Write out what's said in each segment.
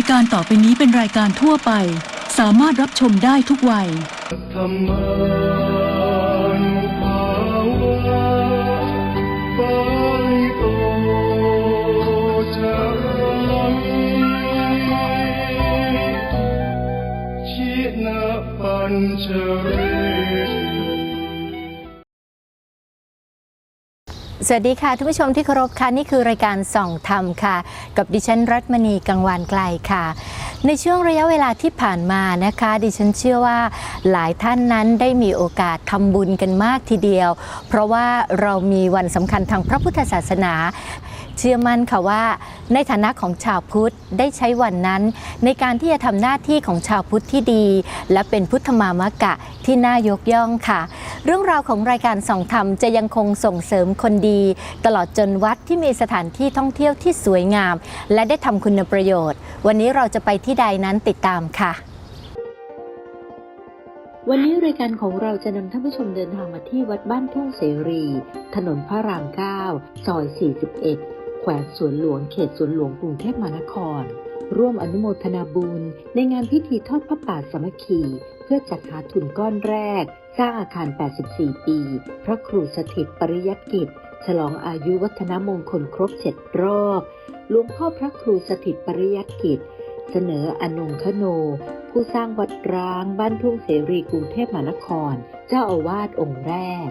ายการต่อไปนี้เป็นรายการทั่วไป สามารถรับชมได้ทุกวัย ธรรมานุภาวะปโตจรังชินปัญเชเร สวัสดีค่ะท่านผู้ชมที่เคารพค่ะนี่คือรายการส่องธรรมค่ะ กับดิฉันรัตมณีกังวานไกลค่ะ ในช่วงระยะเวลาที่ผ่านมานะคะ ดิฉันเชื่อว่าหลายท่านนั้นได้มีโอกาสทำบุญกันมากทีเดียว เพราะว่าเรามีวันสำคัญทางพระพุทธศาสนา เชื่อมั่นค่ะว่า ในฐานะของชาวพุทธได้ใช้วันนั้น ในการที่จะทำหน้าที่ของชาวพุทธที่ดี และเป็นพุทธมามกะที่น่ายกย่องค่ะ เรื่องราวของรายการส่องธรรมจะยังคงส่งเสริมคนดีตลอดจนวัดที่มีสถานที่ท่องเที่ยวที่สวยงาม และได้ทำคุณประโยชน์ วันนี้เราจะไปที่ใดนั้นติดตามค่ะ วันนี้รายการของเราจะนำท่านผู้ชมเดินทางมาที่วัดบ้านทุ่งเสรี ถนนพระราม9ซอย 41 แขวงสวนหลวงเขตสวนหลวงกรุงเทพมหานคร ร่วมอนุโมทนาบุญ ในงานพิธีทอดพระป่าสามัคคีเพื่อจัดหาทุนก้อนแรก สร้างอาคาร 84 ปี พระครูสถิตปริยัติกิจ ฉลองอายุวัฒนมงคลครบเจ็ดรอบหลวงพ่อพระครูสถิตปริยัติกิจ เสนออนงคโน ผู้สร้างวัดร้างบ้านทุ่งเสรีกรุงเทพมหานคร เจ้าอาวาสองค์แรก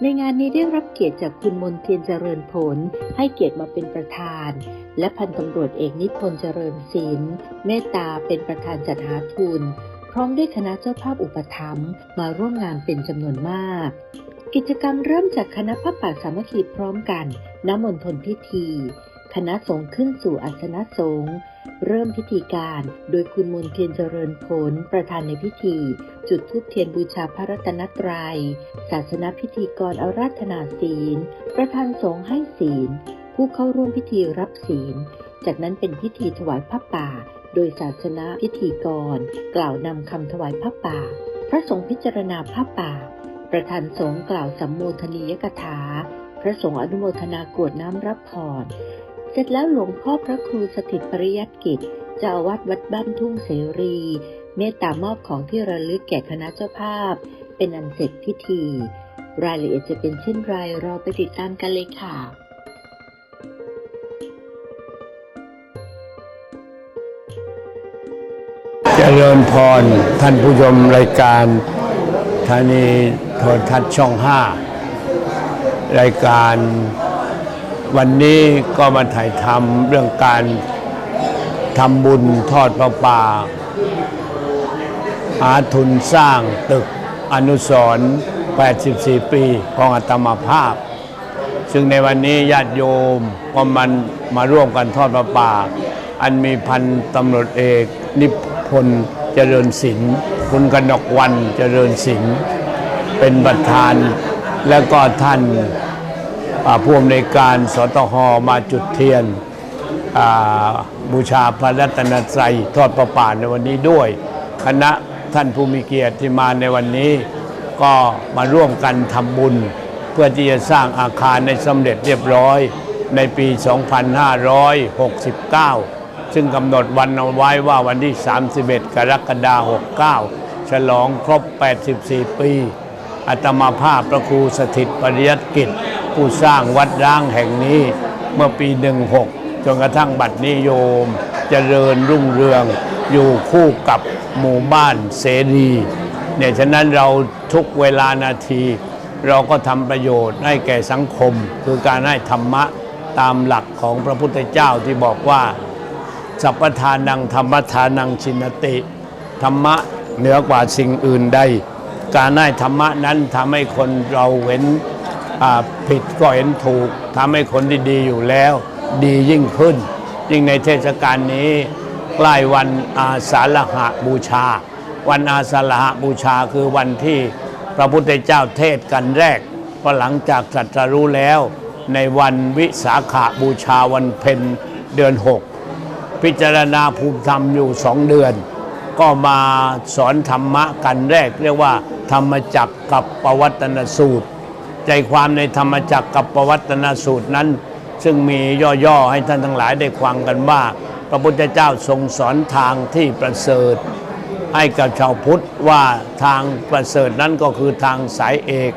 ในงานนี้ได้รับเกียรติจากคุณมนเทียนเจริญผล ให้เกียรติมาเป็นประธาน และพันตำรวจเอกนิพนธ์เจริญศิลป์เมตตาเป็นประธานจัดหาทุน พร้อมด้วยคณะเจ้าภาพอุปถัมภ์มาร่วมงานเป็นจำนวนมาก กิจกรรมเริ่มจากคณะพระป่าสามัคคีพร้อมกันณมณฑลพิธี คณะสงฆ์ขึ้นสู่อาสนะสงฆ์เริ่มพิธีการโดยคุณมนเทียนเจริญผลประธานในพิธี จุดธูปเทียนบูชาพระรัตนตรยัย ศาสนพิธีกรอาราธนาศีล ประธานสงฆ์ให้ศีล ผู้เข้าร่วมพิธีรับศีล จากนั้นเป็นพิธีถวายพระป่า โดยศาสนาพิธีกร กล่าวนำคำถวายพระป่า พระสงฆ์พิจารณาพระป่า ประธานสงฆ์กล่าวสัมโมทนียกถา พระสงฆ์อนุโมทนากรวดน้ำรับพรเสร็จแล้วหลวงพ่อพระครูสถิตปริยัติกิจเจ้าอาวาสวัดบ้านทุ่งเสรี เมตตามอบของที่ระลึกแก่คณะเจ้าภาพ เป็นอันเสร็จพิธี รายละเอียดจะเป็นเช่นไรเราไปติดตามกันเลยค่ะเจริญพรท่านผู้ชมรายการธานี ทรทัศน์ช่อง 5 รายการวันนี้ก็มาถ่ายทำเรื่องการทำบุญทอดประป่าหาทุนสร้างตึกอนุสรณ์84 ปีของอาตมาภาพ ซึ่งในวันนี้ญาติโยมก็มันมาร่วมกันทอดประป่าอันมีพันตำรวจเอกนิพนธ์เจริญศิลป์คุณกนกวันเจริญศิลป์ เป็นประธาน แล้วก็ท่านผู้อำนวยการสตหมาจุดเทียนบูชาพระรัตนตรัยทอดประป่าในวันนี้ด้วย คณะท่านผู้มีเกียรติที่มาในวันนี้ ก็มาร่วมกันทำบุญ เพื่อที่จะสร้างอาคารในสำเร็จเรียบร้อยในปี 2569 ซึ่งกำหนดวันเอาไว้ว่าวันที่ 31 กรกฎาคม69 ฉลองครบ 84 ปี อาตมาภาพพระครูสถิตปริยัติกิจ ผู้สร้างวัดร้างแห่งนี้เมื่อปี 16 จนกระทั่งบัดนี้โยมเจริญรุ่งเรืองอยู่คู่กับหมู่บ้านเสรีเนี่ยฉะนั้นเราทุกเวลานาที เราก็ทำประโยชน์ให้แก่สังคม คือการให้ธรรมะตามหลักของพระพุทธเจ้าที่บอกว่า สัพพทานังธรรมทานังชินติ ธรรมะเหนือกว่าสิ่งอื่นใด การให้ธรรมะนั้นทำให้คนเราเห็นผิดก็เห็นถูกทำให้คนที่ดีอยู่แล้ว ดียิ่งขึ้น ยิ่งในเทศกาลนี้ใกล้วันอาสาฬหบูชา วันอาสาฬหบูชาคือวันที่พระพุทธเจ้าเทศกันแรกพอหลังจากตรัสรู้แล้ว ในวันวิสาขาบูชาวันเพ็ญเดือนหกพิจารณาภูมิธรรมอยู่สองเดือน ก็มาสอนธรรมะกันแรก เรียกว่า ธรรมจักรกับปวัตนสูตร ใจความในธรรมจักรกับปวัตนสูตรนั้น ซึ่งมีย่อๆให้ท่านทั้งหลายได้ฟังกันว่า พระพุทธเจ้าทรงสอนทางที่ประเสริฐ ให้กับชาวพุทธว่าทางประเสริฐนั้นก็คือทางสายเอก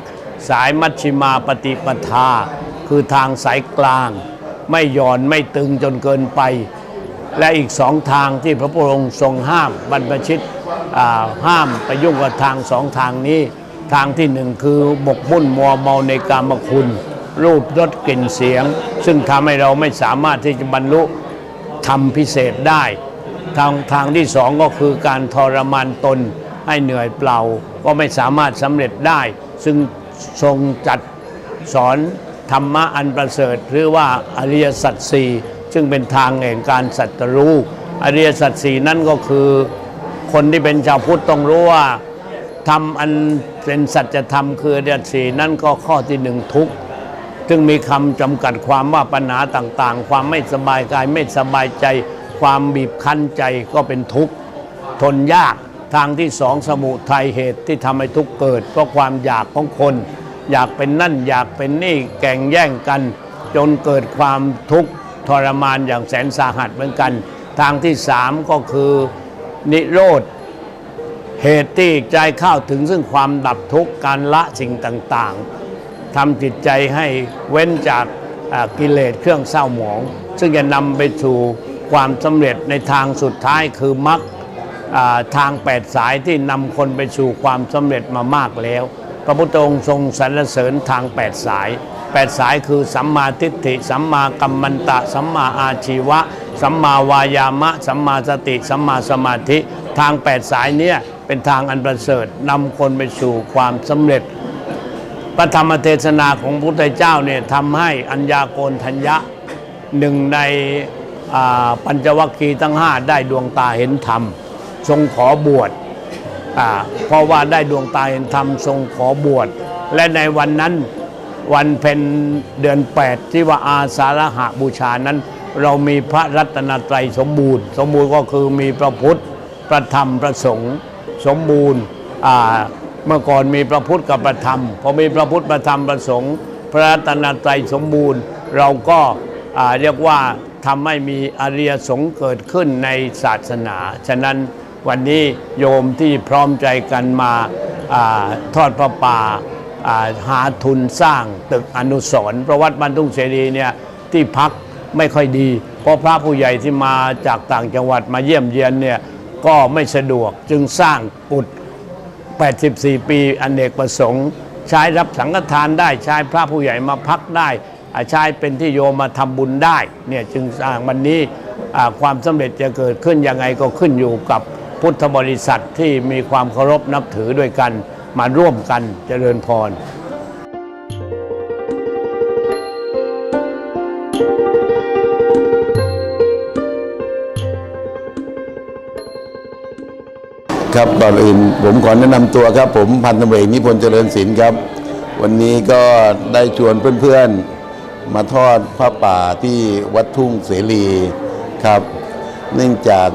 สายมัชชิมาปฏิปทา คือทางสายกลาง ไม่หย่อนไม่ตึงจนเกินไป และอีกสองทางที่พระพุทธองค์ทรงห้ามบรรพชิตห้ามไปยุ่งกับทางสองทางนี้ ทางที่หนึ่งคือหมกมุ่นมัวเมาในกามคุณ รูปรสกลิ่นเสียง ซึ่งทำให้เราไม่สามารถที่จะบรรลุธรรมพิเศษได้ ทางทางที่สองก็คือการทรมานตนให้เหนื่อยเปล่า ก็ไม่สามารถสำเร็จได้ ซึ่งทรงจัดสอนธรรมะอันประเสริฐ หรือว่าอริยสัจสี่ ซึ่งเป็นทางแห่งการสัตรู้อริยสัจสี่นั่นก็คือคนที่เป็นชาวพุทธต้องรู้ว่าทำอันเป็นสัจธรรมคืออริยสัจสี่นั่นก็ข้อที่หนึ่งทุกข์ซึ่งมีคำจำกัดความว่าปัญหาต่างๆ ความไม่สบายกายไม่สบายใจ ความบีบคั้นใจก็เป็นทุกข์ทนยากทางที่สองสมุทัยเหตุที่ทำให้ทุกข์เกิด เพราะความอยากของคน อยากเป็นนั่นอยากเป็นนี่แก่งแย่งกัน จนเกิดความทุกข์ ทรมานอย่างแสนสาหัสเหมือนกัน ทางที่สามก็คือนิโรธเหตุที่ใจเข้าถึงซึ่งความดับทุกข์การละสิ่งต่างๆทำจิตใจให้เว้นจากกิเลสเครื่องเศร้าหมอง ซึ่งจะนำไปสู่ความสำเร็จในทางสุดท้ายคือมรรคทางแปดสายที่นำคนไปสู่ความสำเร็จมามากแล้ว ระพุทธองค์ทรงสรรเสริญทางแปดสายแปดสายคือสัมมาทิฏฐิ สัมมากัมมันตะ สัมมาอาชีวะ สัมมาวายามะ สัมมาสติ สัมมาสมาธิ ทางแปดสายเนี้ยเป็นทางอันประเสริฐนำคนไปสู่ความสำเร็จพระธรรมเทศนาของพระพุทธเจ้าเนี่ยทำให้อัญญาโกณทัญญะหนึ่งในปัญจวัคคีย์ทั้งห้าได้ดวงตาเห็นธรรม ทรงขอบวช อ่าเพราะว่าได้ดวงตาเห็นธรรมทรงขอบวช และในวันนั้นวันเพ็ญเดือน 8 ที่ว่าอาสาฬหบูชานั้น เรามีพระรัตนตรัยสมบูรณ์ สมบูรณ์ก็คือมีพระพุทธพระธรรมพระสงฆ์สมบูรณ์เมื่อก่อนมีพระพุทธกับพระธรรมพอมีพระพุทธพระธรรมพระสงฆ์พระรัตนตรัยสมบูรณ์ เราก็เรียกว่าทำให้มีอริยสงฆ์เกิดขึ้นในศาสนา ฉะนั้น วันนี้โยมที่พร้อมใจกันมาอาทอดพระป่าอ่าหาทุนสร้างตึกอนุสรณ์เพราะวัดบ้านทุ่งเสรีเนี่ยที่พักไม่ค่อยดี เพราะพระผู้ใหญ่ที่มาจากต่างจังหวัดมาเยี่ยมเยียนเนี่ยก็ไม่สะดวกจึงสร้างกุฏ 84 ปีอนเนกประสงค์ ใช้รับสังฆทานได้ใช้พระผู้ใหญ่มาพักได้อ่าใช้เป็นที่โยมมาทำบุญได้เนี่ยจึงสร้างวันนี้อ่าความสำเร็จจะเกิดขึ้นยังไงก็ขึ้นอยู่กับ พุทธบริษัทที่มีความเคารพนับถือด้วยกันมาร่วมกันเจริญพรครับก่อนอื่นผมขอแนะนำตัวครับ ผมพันตำรวจเอกนิพนธ์เจริญศิลป์ครับ วันนี้ก็ได้ชวนเพื่อนๆ มาทอดผ้าป่าที่วัดทุ่งเสรีครับ เนื่องจาก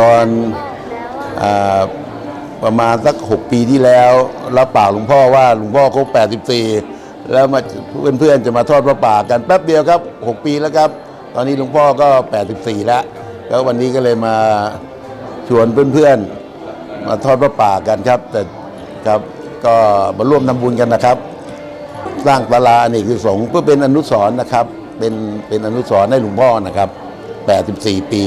ตอน ประมาณสัก 6 ปีที่แล้วรับปากหลวงพ่อว่าหลวงพ่อครบ 84 แล้วมาเพื่อนๆจะมาทอดพระป่ากันแป๊บเดียวครับ 6 ปีแล้วครับ ตอนนี้หลวงพ่อก็ 84 แล้ว แล้ววันนี้ก็เลยมาชวนเพื่อนๆ มาทอดพระป่ากันครับ แต่ครับก็มาร่วมทำบุญกันนะครับ สร้างศาลาอเนกประสงค์เพื่อเป็นอนุสรณ์นะครับ เป็นเป็นอนุสรณ์ให้หลวงพ่อนะครับ 84 ปี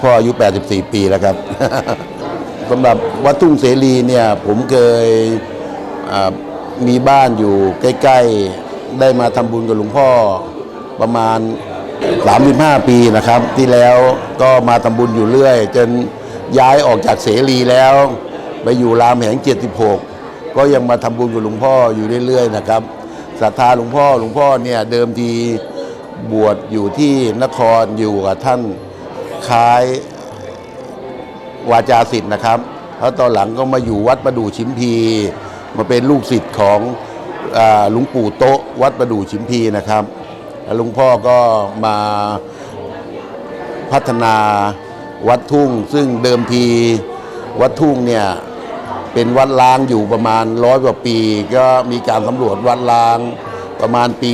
พ่ออายุ 84 ปีแล้วครับ สำหรับวัดทุ่งเสรีเนี่ย ผมเคยมีบ้านอยู่ใกล้ๆ ได้มาทำบุญกับหลวงพ่อประมาณ 35 ปีนะครับ ที่แล้วก็มาทำบุญอยู่เรื่อย จนย้ายออกจากเสรีแล้ว ไปอยู่รามแหง 76 ก็ยังมาทำบุญกับหลวงพ่ออยู่เรื่อยๆนะครับศรัทธาหลวงพ่อหลวงพ่อเนี่ยเดิมทีบวชอยู่ที่นครอยู่กับท่าน คล้ายวาจาสิทธิ์นะครับแล้วตอนหลังก็มาอยู่วัดประดู่ชิมพี มาเป็นลูกศิษย์ของหลวงปู่โต๊ะวัดประดู่ชิมพีนะครับแล้วหลวงพ่อก็มาพัฒนาวัดทุ่ง ซึ่งเดิมทีวัดทุ่งเนี่ยเป็นวัดล้างอยู่ประมาณร้อยกว่าปี ก็มีการสำรวจวัดล้างประมาณปี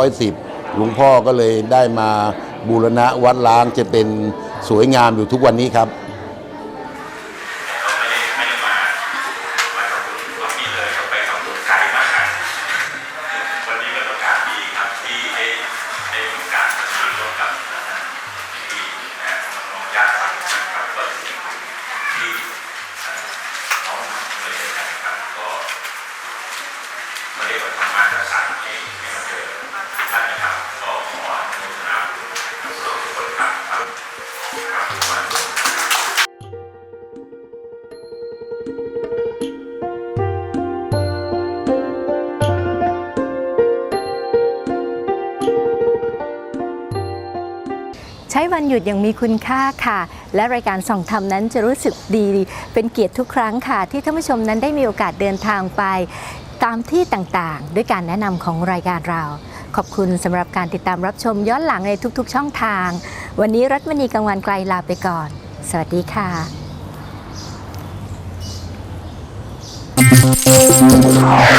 2510 หลวงพ่อก็เลยได้มา บูรณะวัดล้างจะเป็นสวยงามอยู่ทุกวันนี้ครับ วันหยุดอย่างมีคุณค่าค่ะ และรายการส่องธรรมนั้นจะรู้สึกดี เป็นเกียรติทุกครั้งค่ะ ที่ท่านผู้ชมนั้นได้มีโอกาสเดินทางไป ตามที่ต่างๆ ด้วยการแนะนำของรายการเรา ขอบคุณสำหรับการติดตามรับชมย้อนหลังในทุกๆ ช่องทาง วันนี้รัตมณีกังวันไกลลาไปก่อน สวัสดีค่ะเ